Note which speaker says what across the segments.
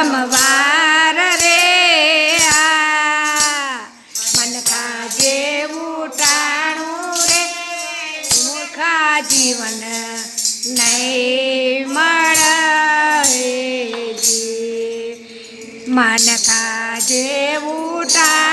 Speaker 1: રમવાર રે આ. મનખા જેવું ટાણું રે. મૂર્ખા જીવન નહીં મળે. મનખા જેવું ટાણું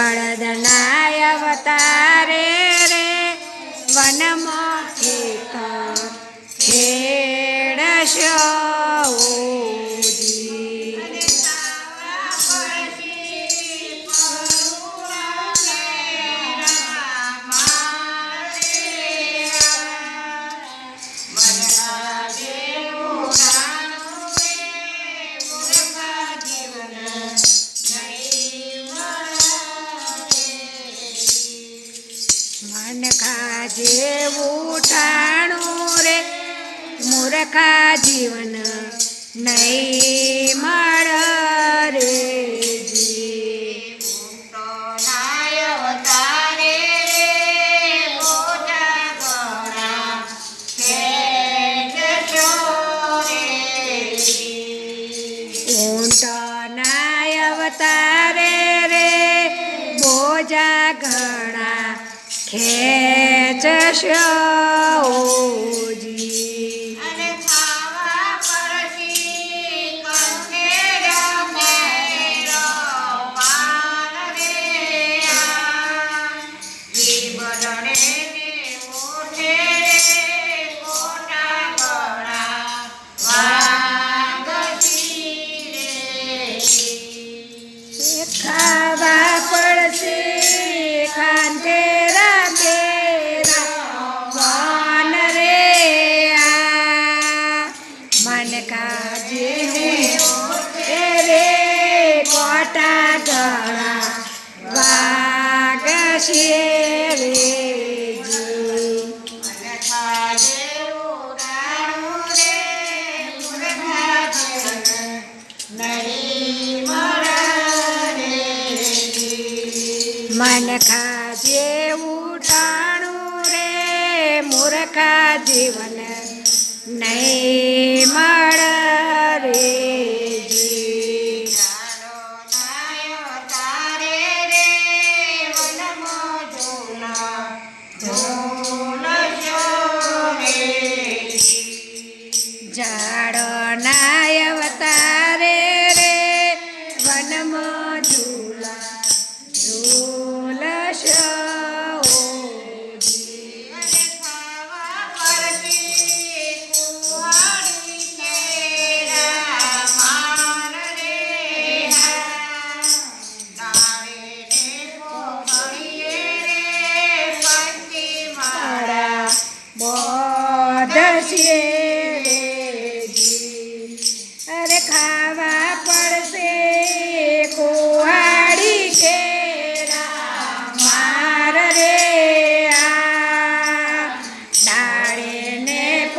Speaker 1: ಮಾಡಲ મનખા જેવું ટાણું રે. મૂર્ખા જીવન નહીં Sebastião. મનખા ખાજે ટાણું રે મૂર્ખા જીવન નહીં મળ રે જી.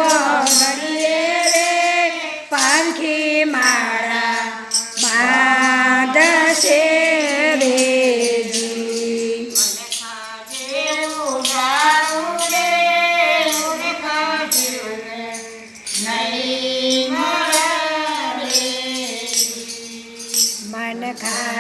Speaker 1: કોમડી રે પાંખી મારા બાંધશે મન ખા